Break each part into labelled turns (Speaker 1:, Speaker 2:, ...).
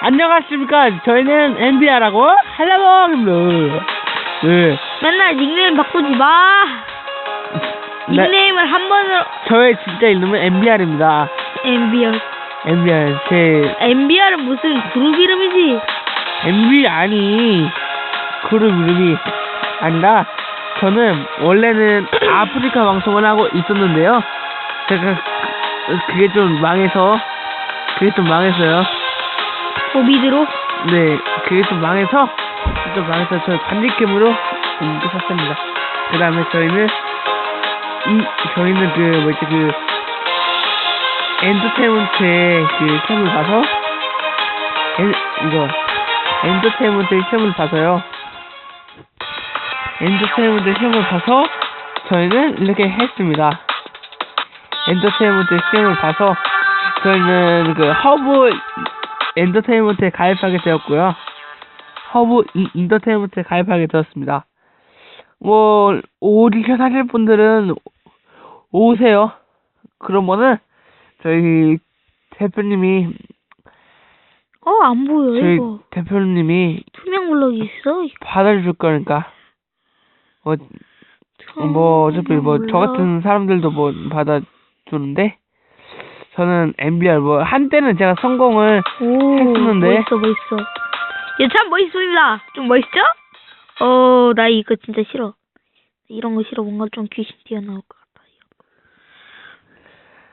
Speaker 1: 안녕하십니까. 저희는 NBR하고 할라봉입니다. 네.
Speaker 2: 맨날 닉네임 바꾸지 마.
Speaker 1: 네.
Speaker 2: 닉네임을 한 번으로
Speaker 1: 저의 진짜 이름은 NBR입니다.
Speaker 2: MBR.
Speaker 1: NBR. 제
Speaker 2: MBR은 무슨 그룹 이름이지?
Speaker 1: NB 아니 그룹 이름이 아니라 저는 원래는 아프리카 방송을 하고 있었는데요. 제가 그- 그게 좀 망해서 그게 좀 망했어요.
Speaker 2: 고비드로
Speaker 1: 네, 그게 좀 망해서 좀 망해서 저희 반디캠으로 옮겨섰습니다. 그 다음에 저희는 이 저희는 그 뭐지 그 엔터테인먼트의 그 시험을 봐서 엔, 이거 엔터테인먼트의 시험을 봐서요. 엔터테인먼트 시험을 봐서 저희는 이렇게 했습니다. 엔터테인먼트 시험을 봐서 저희는 그 허브 엔터테인먼트에 가입하게 되었고요. 허브 이, 인터테인먼트에 가입하게 되었습니다. 뭐 오디션 하실 분들은 오세요. 그러면은 저희 대표님이
Speaker 2: 어 안 보여
Speaker 1: 저희
Speaker 2: 이거
Speaker 1: 대표님이
Speaker 2: 투명 블럭이 있어.
Speaker 1: 받아줄 거니까 뭐, 뭐 어차피 뭐 저 같은 사람들도 뭐 받아주는데 저는 MBR 뭐 한때는 제가 성공을
Speaker 2: 오
Speaker 1: 했었는데.
Speaker 2: 멋있어 멋있어. 얘참 멋있습니다. 좀 멋있죠? 어 나 이거 진짜 싫어. 이런 거 싫어. 뭔가 좀 귀신 튀어나올 것 같아.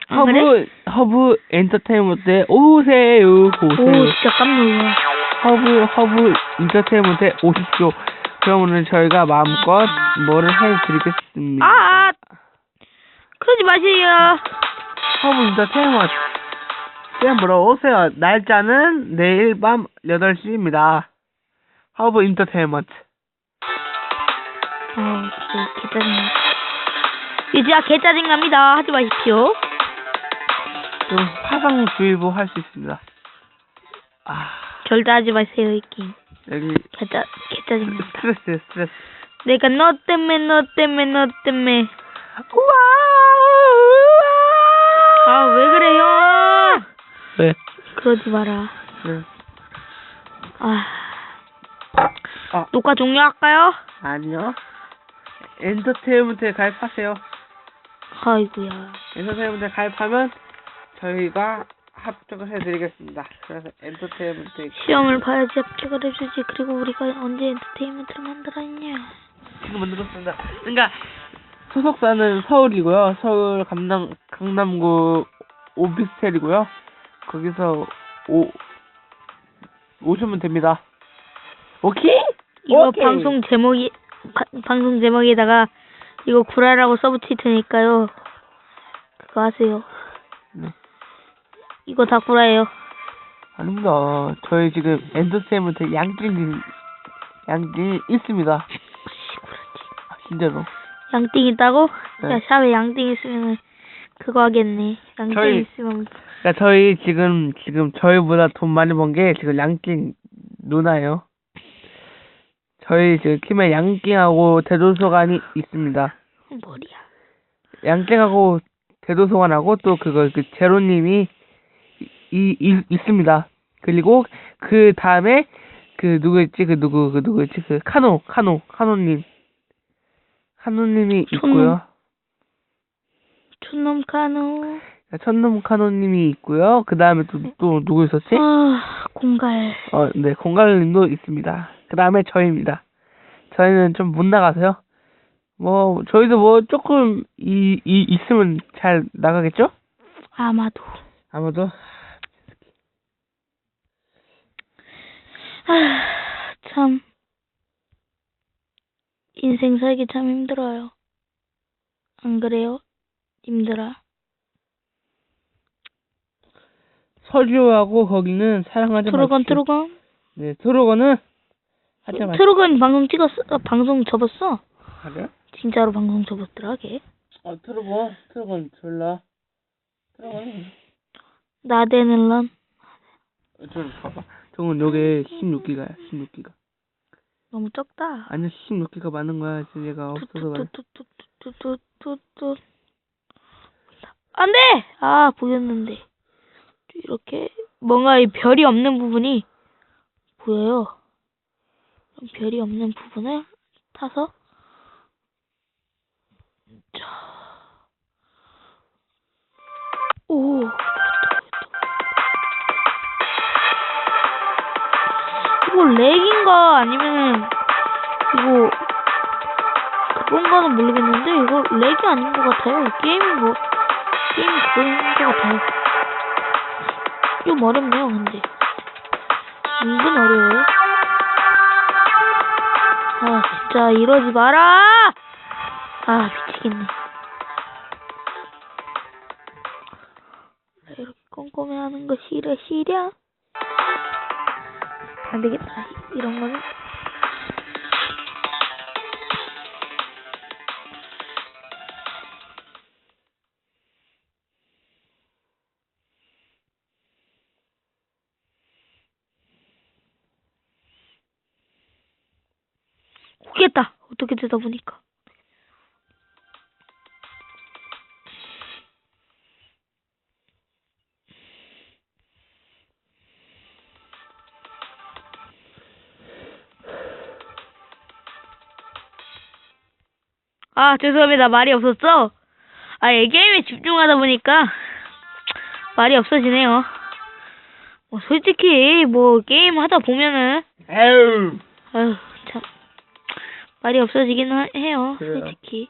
Speaker 2: 아,
Speaker 1: 허브
Speaker 2: 그래?
Speaker 1: 허브 엔터테인먼트에 오세요
Speaker 2: 오
Speaker 1: 오세요
Speaker 2: 진짜 깜놀라.
Speaker 1: 허브 허브 엔터테인먼트에 오십시오 그러면은 저희가 마음껏 뭐를 해드리겠습니다
Speaker 2: 아, 아 그러지 마세요.
Speaker 1: 엔터테인먼트 그냥 보러 오세요. 날짜는 내일 밤 8시입니다. 허브 엔터테인먼트
Speaker 2: 아. 이제 진짜 개짜증납니다. 하지 마십시오.
Speaker 1: 좀 화상주의보 할 수 있습니다. 아.
Speaker 2: 절대 하지 마세요 이 게임.
Speaker 1: 여기
Speaker 2: 개짜 개짜증나.
Speaker 1: 스트레스 스트레스.
Speaker 2: 내가 너 때문에 너 때문에 너 때문에.
Speaker 1: 우와
Speaker 2: 아 왜 그래요?
Speaker 1: 네.
Speaker 2: 그러지 마라.
Speaker 1: 네.
Speaker 2: 아
Speaker 1: 아.
Speaker 2: 녹화 종료할까요?
Speaker 1: 아니요. 엔터테인먼트에 가입하세요.
Speaker 2: 아이고야.
Speaker 1: 엔터테인먼트에 가입하면 저희가 합격을 해드리겠습니다. 그래서 엔터테인먼트
Speaker 2: 시험을 봐야지 합격을 해주지. 그리고 우리가 언제 엔터테인먼트를 만들었냐?
Speaker 1: 지금 만들었습니다. 그러니까 소속사는 서울이고요. 서울 강남 강남구 오피스텔이고요. 거기서 오 오시면 됩니다. 오케이?
Speaker 2: 이거
Speaker 1: 오케이.
Speaker 2: 방송 제목이 바- 방송 제목에다가 이거 구라라고 써붙일 테니까요. 그거 하세요.
Speaker 1: 네.
Speaker 2: 이거 다 구라예요.
Speaker 1: 아닙니다. 저희 지금 엔터테인먼트 양띵이 양띵이 있습니다. 아, 진짜로.
Speaker 2: 양띵 있다고?
Speaker 1: 네.
Speaker 2: 야 샵에 양띵 있으면 그거 하겠네. 양띵
Speaker 1: 저희-
Speaker 2: 있으면
Speaker 1: 그러니까 저희 지금 지금 저희보다 돈 많이 번 게 지금 양띵 누나예요. 저희 지금 팀에 양띵하고 대도서관이 있습니다.
Speaker 2: 머리야.
Speaker 1: 양띵하고 대도서관하고 또 그거 그 제로님이 이, 이 있습니다. 그리고 그 다음에 그 누구였지 그 누구 그 누구였지 그 카노 카노 카노님 카노님이. 있고요.
Speaker 2: 촌놈 카누.
Speaker 1: 천놈 카노님이 있고요. 그 다음에 또 또 누구 있었지?
Speaker 2: 아 공갈.
Speaker 1: 어, 네, 공갈님도 있습니다. 그 다음에 저희입니다. 저희는 좀 못 나가서요. 뭐, 저희도 뭐, 조금, 이, 이, 있으면 잘 나가겠죠?
Speaker 2: 아마도.
Speaker 1: 아마도.
Speaker 2: 아, 참. 인생 살기 참 힘들어요. 안 그래요? 힘들어.
Speaker 1: 서류하고 거기는 사랑하지 마십시오.
Speaker 2: 트로건.
Speaker 1: 네, 트로건은 하지 마십시오.
Speaker 2: 트로건 방송 찍었어? 아, 방송 접었어?
Speaker 1: 그래요?
Speaker 2: 진짜로 방송 접었더라 걔.
Speaker 1: 어, 트로건, 트로건 졸라. 트로건,
Speaker 2: 나대는 런.
Speaker 1: 저, 봐봐. 저건 요게 16기가야, 16기가.
Speaker 2: 너무 적다.
Speaker 1: 아니, 16기가 많은 거야. 지금 얘가 없어서 그래.
Speaker 2: 안 돼! 아, 보였는데. 이렇게, 뭔가 이 별이 없는 부분이 보여요. 별이 없는 부분을 타서 자, 오, 이거 렉인가 아니면은 이거 그건가는 모르겠는데 이거 렉이 아닌 것 같아요. 게임이 뭐 게임 그거인 것 같아요. 좀 어렵네요, 근데. 은근 어려워요. 아, 진짜 이러지 마라! 아, 미치겠네. 나 이렇게 꼼꼼히 하는 거 싫어, 싫어? 안 되겠다. 이런 거는. 오겠다. 어떻게 되다 보니까. 아, 죄송합니다. 말이 없었어. 아, 이 게임에 집중하다 보니까 말이 없어지네요. 뭐, 솔직히, 뭐, 게임 하다 보면은,
Speaker 1: 에휴.
Speaker 2: 아유, 참. 말이 없어지긴 하- 해요,
Speaker 1: 그래요.
Speaker 2: 솔직히.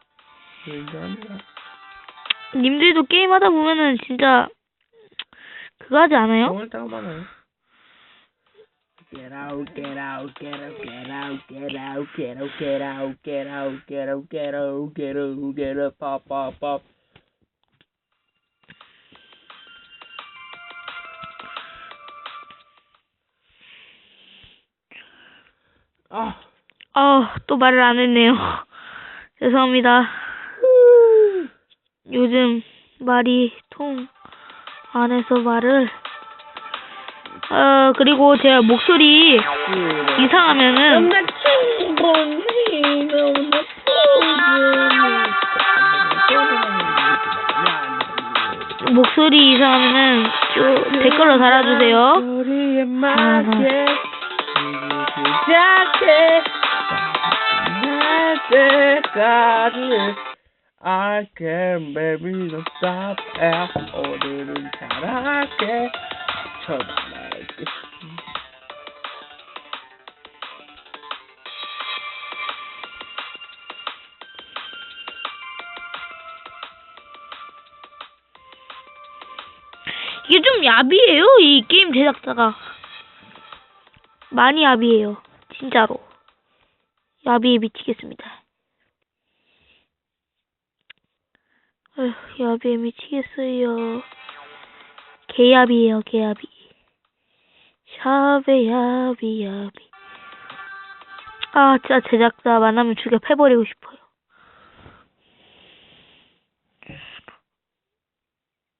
Speaker 2: 님들도 게임 하다 보면은 진짜, 그거 하지 않아요?
Speaker 1: Get out, get out, get out, get out, get out, get out, get out, get out, get out, get out, get out, get out, pop, pop, pop. 아,
Speaker 2: 아, 또 말을 안 했네요. 죄송합니다. 요즘 말이 통 안에서 말을 어 그리고 제 목소리 이상하면은 목소리 이상하면은 저 댓글로 달아주세요. 아,
Speaker 1: 때까지 I can baby don't stop at 오늘은 잘할게
Speaker 2: 이게 좀 야비해요 이 게임 제작자가 많이 야비해요 진짜로 야비에 미치겠습니다. 어휴, 야비에 미치겠어요. 개야비예요, 개야비. 샤베 야비 야비. 아, 진짜 제작자 만나면 죽여 패버리고 싶어요.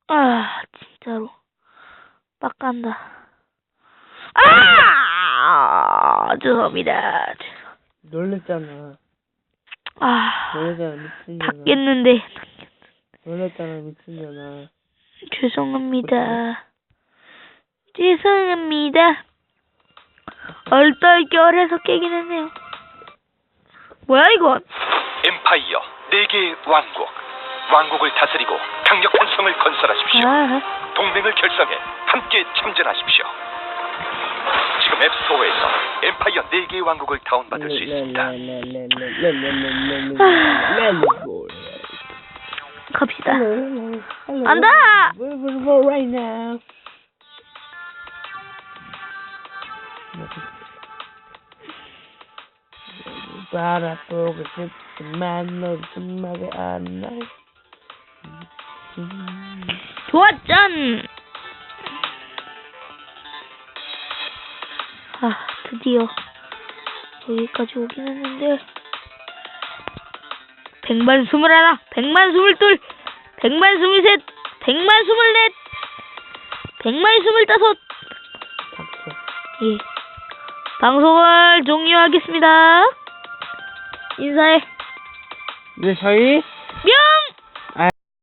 Speaker 2: 아, 진짜로. 빡간다. 아! 죄송합니다.
Speaker 1: 놀랬잖아
Speaker 2: 아,
Speaker 1: 놀랬잖아 미친년아
Speaker 2: 닫겠는데.
Speaker 1: 놀랬잖아 미친년아
Speaker 2: 죄송합니다. 죄송합니다. 얼떨결해서 깨긴 했네요. 뭐야 이건?
Speaker 3: 엠파이어 네 개의 왕국 왕국을 다스리고 강력한 성을 건설하십시오.
Speaker 2: 아,
Speaker 3: 동맹을 결성해 함께 참전하십시오. 지금 앱스토어에서 엠파이어 네 개의 왕국을 다운받을 수 있습니다.
Speaker 2: 갑시다.
Speaker 1: 안다 바라보고 싶지만 너 정말이 안 나.
Speaker 2: 좋았짠. 아, 드디어 여기까지 오긴 했는데 백만 스물하나, 백만 스물둘, 백만 스물셋, 백만 스물넷, 백만 스물다섯. 예. 방송을 종료하겠습니다. 인사해.
Speaker 1: 네, 저희
Speaker 2: 명!